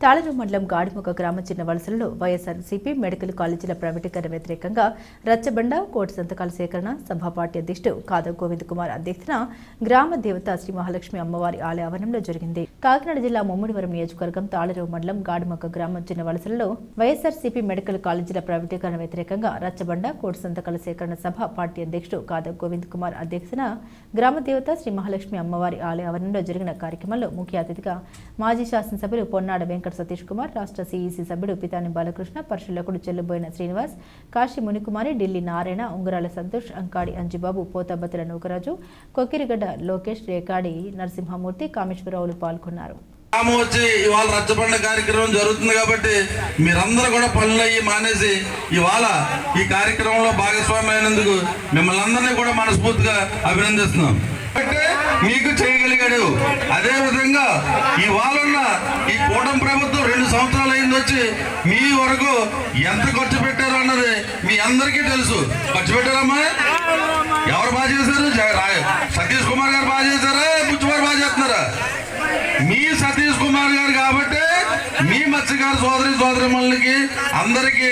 తాళరు మండలం గాడిముఖ గ్రామ చిన్న వలసలలో వైఎస్ఆర్సీపీ మెడికల్ కాలేజీల ప్రైవేటీకరణ వ్యతిరేకంగా రచ్చబండ కోటి సంతకాల సేకరణ సభా పార్టీ అధ్యక్షుడు కాదవ్ గోవింద్ కుమార్ అధ్యక్షతన గ్రామ దేవత శ్రీ మహాలక్ష్మి అమ్మవారి ఆలయ ఆవరణంలో జరిగింది. కాకినాడ జిల్లా ముమ్మడివరం నియోజకవర్గం తాళరు మండలం గాడిముఖ గ్రామం చిన్న వలసలలో వైఎస్ఆర్సీపీ మెడికల్ కాలేజీల ప్రైవేటీకరణ వ్యతిరేకంగా రచ్చబండ కోటి సంతకాల సేకరణ సభ పార్టీ అధ్యక్షుడు కాదవ్ గోవింద్ కుమార్ అధ్యక్షతన గ్రామ దేవత శ్రీ మహాలక్ష్మి అమ్మవారి ఆలయ ఆవరణలో జరిగిన కార్యక్రమంలో ముఖ్య అతిథిగా మాజీ శాసనసభ్యులు పొన్నాడ వెంకట సతీష్ కుమార్ రాష్ట్ర సీఈసీ సభ్యుడు పితాని బాలకృష్ణ పరిశీలకుడు చెల్లుబోయిన శ్రీనివాస్ కాశీ మునికుమారి ఢిల్లీ నారాయణ ఉంగరాల సంతోష్ అంకాడి అంజిబాబు పోతాబతుల నూకరాజు కొక్కిరిగడ్డ లోకేష్ రేకాడి నరసింహమూర్తి కామేశ్వరరావులు పాల్గొన్నారు. గ్రామం వచ్చి ఇవాళ రచ్చబండ కార్యక్రమం జరుగుతుంది కాబట్టి మీరందరూ కూడా పనులు అయ్యి మానేసి ఇవాళ ఈ కార్యక్రమంలో భాగస్వామి అయినందుకు మిమ్మల్ని అందరినీ కూడా మనస్ఫూర్తిగా అభినందిస్తున్నాం. మీకు చేయగలిగాడు. అదే విధంగా ఇవాళ ఈ కూటమి ప్రభుత్వం రెండు సంవత్సరాలు అయింది వచ్చి మీ వరకు ఎంత ఖర్చు పెట్టారు అన్నది మీ అందరికీ తెలుసు. ఖర్చు పెట్టారమ్మా? ఎవరు బాగా చేశారు? సతీష్ కుమార్ గారు బాగా చేశారా? బుచ్చివారు బాగా చేస్తున్నారా? మీ సతీష్ కుమార్ గారు కాబట్టి మీ మత్స్యకార సోదరి సోదరిమణులకి అందరికీ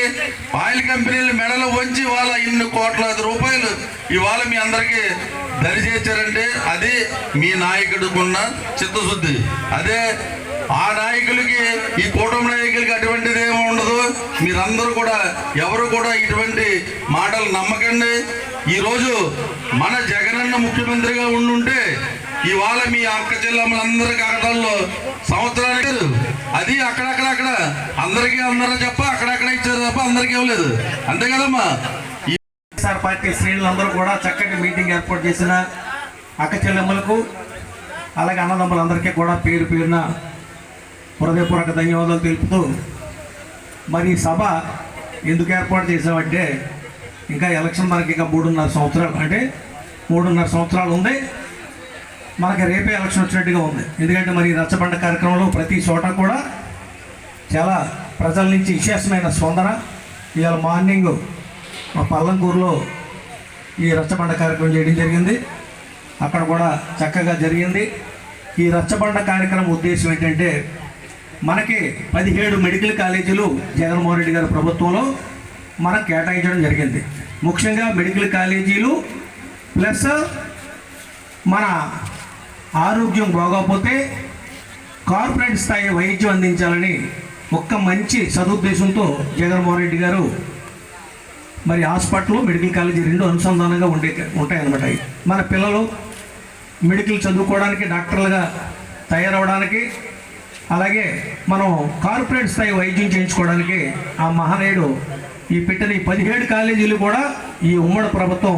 ఆయిల్ కంపెనీలు మెడలు వంచి వాళ్ళ ఇన్ని కోట్లాది రూపాయలు ఇవాళ మీ అందరికి దరిచేర్చారంటే అది మీ నాయకుడికున్న చిత్తశుద్ధి. అదే ఆ నాయకులకి ఈ కూటమి నాయకులకి అటువంటిది ఏమి ఉండదు. మీరందరూ కూడా ఎవరు కూడా ఇటువంటి మాటలు నమ్మకండి. ఈరోజు మన జగనన్న ముఖ్యమంత్రిగా ఉండుంటే ఇవాళ మీ అక్క చెల్లెమ్మలందరి కాకటాల్లో సంవత్సరానికి అది అక్కడక్కడ అక్కడ అందరికీ అందరూ చెప్ప అక్కడక్కడ ఇచ్చారు తప్ప అందరికీ ఇవ్వలేదు. అంతే కదమ్మా? ఈ వైఎస్ఆర్ పార్టీ శ్రేణులందరూ కూడా చక్కటి మీటింగ్ ఏర్పాటు చేసిన అక్క చెల్లెమ్మలకు అలాగే అన్నదమ్ములందరికీ కూడా పేరు పేరున హృదయపూర్వక ధన్యవాదాలు తెలుపుతూ మరి ఈ సభ ఎందుకు ఏర్పాటు చేసామంటే ఇంకా ఎలక్షన్ మనకి ఇంకా మూడున్నర సంవత్సరాలు అంటే మూడున్నర సంవత్సరాలు ఉంది. మనకి రేపే ఎలక్షన్ వచ్చినట్టుగా ఉంది. ఎందుకంటే మరి ఈ రచ్చబండ కార్యక్రమంలో ప్రతి చోట కూడా చాలా ప్రజల నుంచి విశేషమైన స్పందన. ఇవాళ మార్నింగ్ మా పల్లంకూరులో ఈ రచ్చబండ కార్యక్రమం చేయడం జరిగింది. అక్కడ కూడా చక్కగా జరిగింది. ఈ రచ్చబండ కార్యక్రమం ఉద్దేశం ఏంటంటే మనకి పదిహేడు మెడికల్ కాలేజీలు జగన్మోహన్ రెడ్డి గారి ప్రభుత్వంలో మనం కేటాయించడం జరిగింది. ముఖ్యంగా మెడికల్ కాలేజీలు ప్లస్ మన ఆరోగ్యం బాగోకపోతే కార్పొరేట్ స్థాయి వైద్యం అందించాలని ఒక్క మంచి సదుద్దేశంతో జగన్మోహన్ రెడ్డి గారు మరి హాస్పిటల్ మెడికల్ కాలేజీ రెండు అనుసంధానంగా ఉండే ఉంటాయన్నమాట మన పిల్లలు మెడికల్ చదువుకోవడానికి డాక్టర్లుగా తయారవడానికి అలాగే మనం కార్పొరేట్ స్థాయి వైద్యం చేయించుకోవడానికి ఆ మహనీయుడు ఈ పెట్టిన ఈ పదిహేడు కాలేజీలు కూడా ఈ ఉమ్మడి ప్రభుత్వం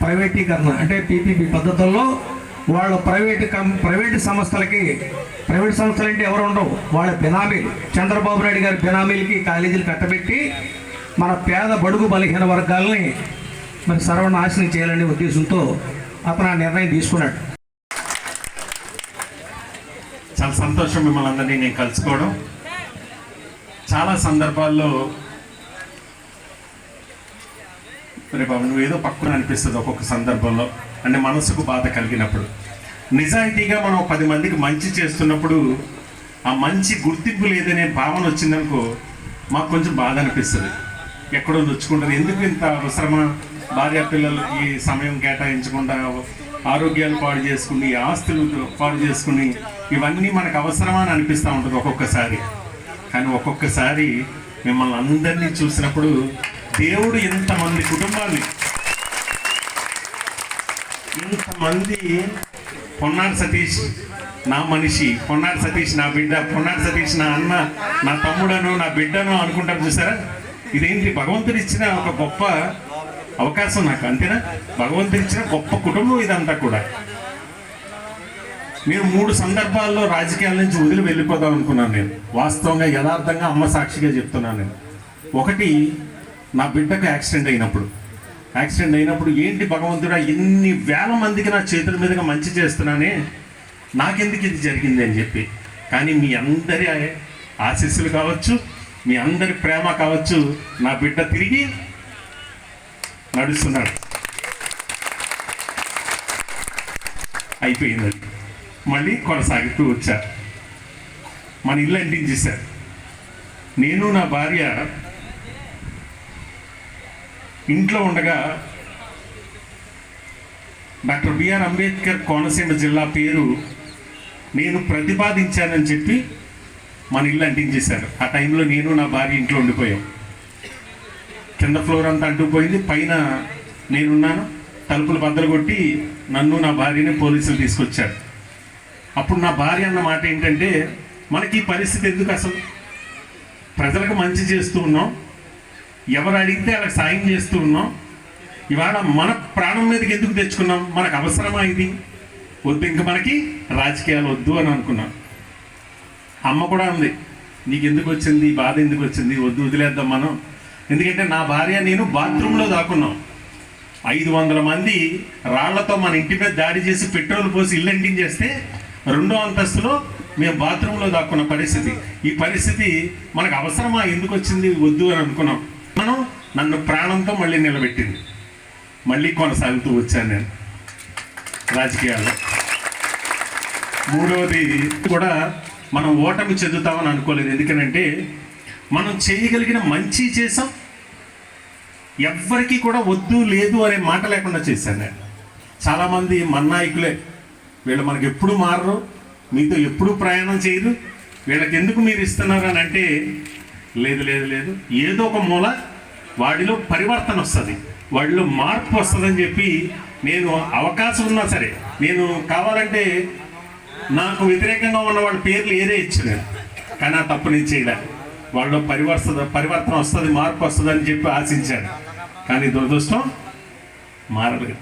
ప్రైవేటీకరణ అంటే పీపీపీ పద్ధతుల్లో వాళ్ళు ప్రైవేటు కం ప్రైవేటు సంస్థలకి ప్రైవేట్ సంస్థలు అంటే ఎవరు ఉండవు వాళ్ళ బినామీలు. చంద్రబాబు నాయుడు గారి బినామీలకి కాలేజీలు కట్టబెట్టి మన పేద బడుగు బలహీన వర్గాలని మరి సర్వనాశనం చేయాలనే ఉద్దేశంతో అతను ఆ నిర్ణయం తీసుకున్నాడు. చాలా సంతోషం మిమ్మల్ని అందరినీ నేను కలుసుకోవడం. చాలా సందర్భాల్లో మరి బాబు నువ్వు ఏదో పక్కన అనిపిస్తుంది ఒక్కొక్క సందర్భంలో. అంటే మనసుకు బాధ కలిగినప్పుడు. నిజాయితీగా మనం పది మందికి మంచి చేస్తున్నప్పుడు ఆ మంచి గుర్తింపు లేదనే భావన వచ్చిందనుకో మాకు కొంచెం బాధ అనిపిస్తుంది. ఎక్కడో నొచ్చుకుంటుంది. ఎందుకు ఇంత అవసరమా? భార్య పిల్లలకి సమయం కేటాయించకుండా ఆరోగ్యాలు పాడు చేసుకుని ఆస్తులు పాడు చేసుకుని ఇవన్నీ మనకు అవసరమా అని అనిపిస్తూ ఉంటుంది ఒక్కొక్కసారి. కానీ ఒక్కొక్కసారి మిమ్మల్ని అందరినీ చూసినప్పుడు దేవుడు ఇంతమంది కుటుంబాన్ని ఇంతమంది పొన్నాడు సతీష్ నా మనిషి పొన్నాడు సతీష్ నా బిడ్డ పొన్నాడు సతీష్ నా అన్న నా తమ్ముడను నా బిడ్డను అనుకుంటారు చూసారా? ఇదేంటి? భగవంతుడు ఇచ్చిన ఒక గొప్ప అవకాశం నాకు అంతేనా? భగవంతుడు ఇచ్చిన గొప్ప కుటుంబం ఇదంతా కూడా. నేను మూడు సందర్భాల్లో రాజకీయాల నుంచి వదిలి వెళ్ళిపోదాం అనుకున్నాను నేను. వాస్తవంగా యథార్థంగా అమ్మ సాక్షిగా చెప్తున్నాను నేను. ఒకటి నా బిడ్డకు యాక్సిడెంట్ అయినప్పుడు. యాక్సిడెంట్ అయినప్పుడు ఏంటి భగవంతుడా ఎన్ని వేల మందికి నా చేతుల మీదుగా మంచి చేస్తున్నానే నాకెందుకు ఇది జరిగింది అని చెప్పి. కానీ మీ అందరి ఆశీస్సులు కావచ్చు మీ అందరి ప్రేమ కావచ్చు నా బిడ్డ తిరిగి నడుస్తున్నాడు. అయిపోయింది అది. మళ్ళీ కొనసాగుతూ వచ్చారు మన ఇల్లు అంటించేశారు. నేను నా భార్య ఇంట్లో ఉండగా డాక్టర్ బిఆర్ అంబేద్కర్ కోనసీమ జిల్లా పేరు నేను ప్రతిపాదించానని చెప్పి మన ఇల్లు అంటించేశారు. ఆ టైంలో నేను నా భార్య ఇంట్లో ఉండిపోయాం. కింద ఫ్లోర్ అంతా అంటుకుపోయింది. పైన నేనున్నాను. తలుపులు బద్దలు కొట్టి నన్ను నా భార్యని పోలీసులు తీసుకొచ్చారు. అప్పుడు నా భార్య అన్న మాట ఏంటంటే మనకి ఈ పరిస్థితి ఎందుకు అసలు? ప్రజలకు మంచి చేస్తూ ఉన్నాం. ఎవరు అడిగితే వాళ్ళకి సాయం చేస్తూ ఉన్నాం. ఇవాళ మన ప్రాణం మీదకి ఎందుకు తెచ్చుకున్నాం? మనకు అవసరమా ఇది? వద్దు ఇంక మనకి రాజకీయాలు వద్దు అని అనుకున్నాం. అమ్మ కూడా ఉంది నీకు ఎందుకు వచ్చింది బాధ ఎందుకు వచ్చింది? వద్దు వదిలేద్దాం మనం. ఎందుకంటే నా భార్య నేను బాత్రూంలో దాక్కున్నాం. ఐదు వందల మంది రాళ్ళతో మన ఇంటి మీద దాడి చేసి పెట్రోల్ పోసి ఇల్లు అంటించేస్తే రెండో అంతస్తులో మేము బాత్రూంలో దాక్కున్న పరిస్థితి. ఈ పరిస్థితి మనకు అవసరమా? ఎందుకు వచ్చింది? వద్దు అని అనుకున్నాం. మనం నన్ను ప్రాణంతో మళ్ళీ నిలబెట్టింది. మళ్ళీ కొనసాగుతూ వచ్చాను నేను రాజకీయాల్లో. మూడవది కూడా మనం ఓటమి చెందుతామని అనుకోలేదు. ఎందుకనంటే మనం చేయగలిగిన మంచి చేసాం. ఎవ్వరికీ కూడా వద్దు లేదు అనే మాట లేకుండా చేశాను నేను. చాలామంది మన నాయకులే వీళ్ళు మనకి ఎప్పుడు మారరు మీతో ఎప్పుడు ప్రయాణం చేయరు వీళ్ళకి ఎందుకు మీరు ఇస్తున్నారు అని అంటే లేదు లేదు లేదు. ఏదో ఒక మూల వాడిలో పరివర్తన వస్తుంది. వాడిలో మార్పు వస్తుందని చెప్పి నేను అవకాశం ఉన్నా సరే నేను కావాలంటే నాకు వ్యతిరేకంగా ఉన్న వాళ్ళ పేర్లు ఏదే ఇచ్చాను కానీ ఆ తప్పు నేను చేయలేదు వాళ్ళలో పరివర్తన పరివర్తన వస్తుంది మార్పు వస్తుంది అని చెప్పి ఆశించాను. కానీ దురదృష్టం మారలేదు.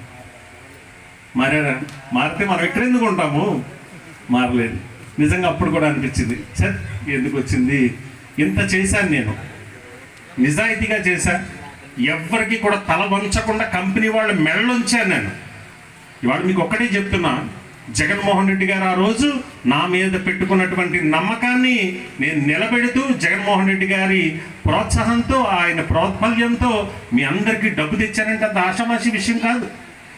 మారారా? మారితే మనం ఎక్కడెందుకు ఉంటాము? మారలేదు. నిజంగా అప్పుడు కూడా అనిపించింది సార్ ఎందుకు వచ్చింది? ఇంత చేశాను నేను. నిజాయితీగా చేశాను ఎవరికి కూడా తల వంచకుండా కంపెనీ వాళ్ళు మెళ్ళొంచాను నేను. ఇవాళ మీకు ఒక్కటే చెప్తున్నా. జగన్మోహన్ రెడ్డి గారు ఆ రోజు నా మీద పెట్టుకున్నటువంటి నమ్మకాన్ని నేను నిలబెడుతూ జగన్మోహన్ రెడ్డి గారి ప్రోత్సాహంతో ఆయన ప్రోత్బల్యంతో మీ అందరికీ డబ్బు తెచ్చారంటే అంత ఆషామాషి విషయం కాదు.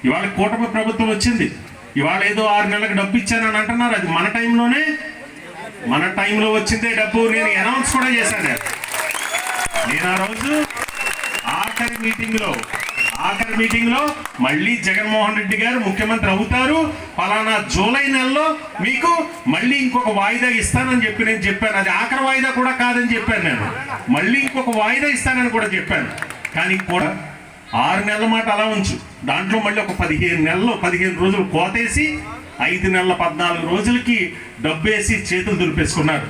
ఇవాళ కూటమి ప్రభుత్వం వచ్చింది. ఇవాళ ఏదో ఆరు నెలలకు డబ్బు ఇచ్చానని అంటున్నారు. అది మన టైంలోనే మన టైంలో వచ్చిందే డబ్బు నేను అనౌన్స్ కూడా చేశాను. నేను ఆ రోజు ఆఖరి మీటింగ్లో ఆఖరి మీటింగ్లో మళ్ళీ జగన్మోహన్ రెడ్డి గారు ముఖ్యమంత్రి అవుతారు. ఫలానా జూలై నెలలో మీకు మళ్ళీ ఇంకొక వాయిదా ఇస్తానని చెప్పి నేను చెప్పాను. అది ఆఖరి వాయిదా కూడా కాదని చెప్పాను నేను. మళ్ళీ ఇంకొక వాయిదా ఇస్తానని కూడా చెప్పాను. కానీ కూడా ఆరు నెలల మాట అలా ఉంచు. దాంట్లో మళ్ళీ ఒక పదిహేను నెలలు పదిహేను రోజులు కోతేసి ఐదు నెలల పద్నాలుగు రోజులకి డబ్బేసి చేతులు దులిపేసుకున్నారు